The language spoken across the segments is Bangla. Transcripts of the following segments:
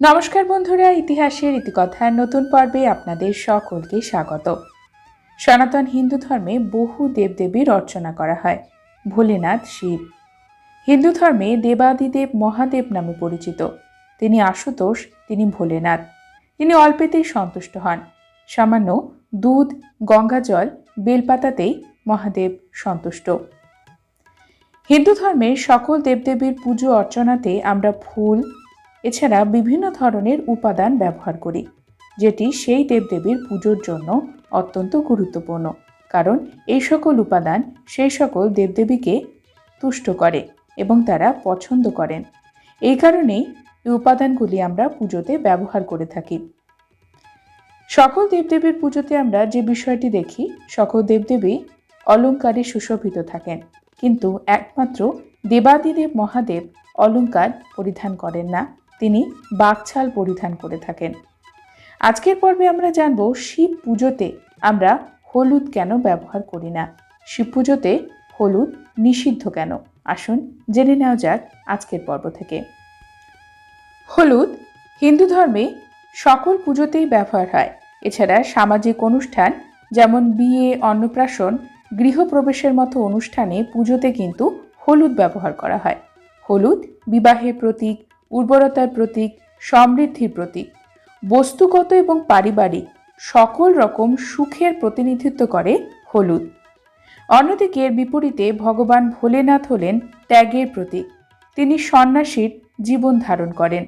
নমস্কার বন্ধুরা, ইতিহাসের ইতিকথার নতুন পর্বে আপনাদের সকলকে স্বাগত। সনাতন হিন্দু ধর্মে বহু দেবদেবীর অর্চনা করা হয়, ভোলেনাথ শিব। হিন্দু ধর্মে দেবাদিদেব মহাদেব নামে পরিচিত। তিনি আশুতোষ, তিনি ভোলেনাথ। তিনি অল্পেতেই সন্তুষ্ট হন। সামান্য দুধ গঙ্গাজল বেলপাতাতেই মহাদেব সন্তুষ্ট। হিন্দু ধর্মে সকল দেবদেবীর পুজো অর্চনাতে আমরা ফুল এছাড়া বিভিন্ন ধরনের উপাদান ব্যবহার করি, যেটি সেই দেবদেবীর পুজোর জন্য অত্যন্ত গুরুত্বপূর্ণ, কারণ এই সকল উপাদান সেই সকল দেবদেবীকে তুষ্ট করে এবং তারা পছন্দ করেন। এই কারণেই এই উপাদানগুলি আমরা পুজোতে ব্যবহার করে থাকি। সকল দেবদেবীর পুজোতে আমরা যে বিষয়টি দেখি, সকল দেবদেবী অলঙ্কারে সুশোভিত থাকেন, কিন্তু একমাত্র দেবাদিদেব মহাদেব অলঙ্কার পরিধান করেন না। তিনি বাকছাল পরিধান করে থাকেন। আজকের পর্বে আমরা জানব শিব পুজোতে আমরা হলুদ কেন ব্যবহার করি না? শিব পুজোতে হলুদ নিষিদ্ধ কেন? আসুন জেনে নেওয়া যাক আজকের পর্ব থেকে। হলুদ হিন্দু ধর্মে সকল পুজোতেই ব্যবহার হয়। এছাড়া সামাজিক অনুষ্ঠান যেমন বিয়ে, অন্নপ্রাশন, গৃহপ্রবেশের মতো অনুষ্ঠানে পুজোতে কিন্তু হলুদ ব্যবহার করা হয়। হলুদ বিবাহের প্রতীক উর্বরতার প্রতীক, সমৃদ্ধির প্রতীক। বস্তুগত এবং পারিবারিক সকল রকম সুখের প্রতিনিধিত্ব করে হলুদ। অন্যদিকে এর বিপরীতে ভগবান ভোলেনাথ হলেন ত্যাগের প্রতীক। তিনি সন্ন্যাসীর জীবন ধারণ করেন।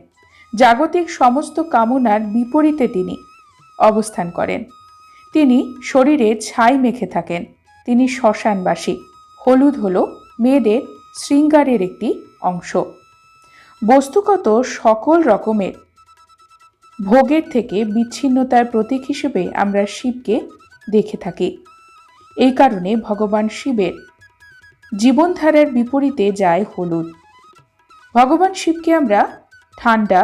জাগতিক সমস্ত কামনার বিপরীতে তিনি অবস্থান করেন। তিনি শরীরে ছাই মেখে থাকেন। তিনি শ্মশানবাসী। হলুদ হল মেয়েদের শৃঙ্গারের একটি অংশ। বস্তুগত সকল রকমের ভোগের থেকে বিচ্ছিন্নতার প্রতীক হিসেবে আমরা শিবকে দেখে থাকি। এই কারণে ভগবান শিবের জীবনধারার বিপরীতে যায় হলুদ। ভগবান শিবকে আমরা ঠান্ডা,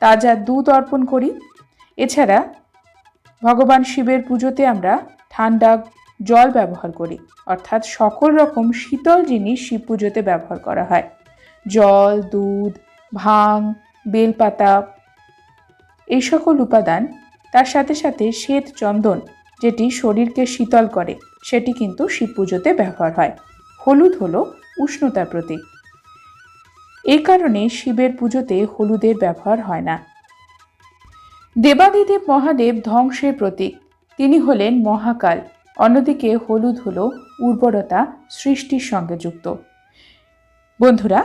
তাজা দুধ অর্পণ করি। এছাড়া ভগবান শিবের পুজোতে আমরা ঠান্ডা জল ব্যবহার করি। অর্থাৎ সকল রকম শীতল জিনিস শিব পুজোতে ব্যবহার করা হয়। জল, দুধ, ভাং, বেলপাতা এই সকল উপাদান, তার সাথে সাথে শ্বেত চন্দন, যেটি শরীরকে শীতল করে, সেটি কিন্তু শিব পুজোতে ব্যবহার হয়। হলুদ হলো উষ্ণতার প্রতীক। এই কারণে শিবের পুজোতে হলুদের ব্যবহার হয় না। দেবাদিদেব মহাদেব ধ্বংসের প্রতীক। তিনি হলেন মহাকাল। অন্যদিকে হলুদ হল উর্বরতা সৃষ্টির সঙ্গে যুক্ত। বন্ধুরা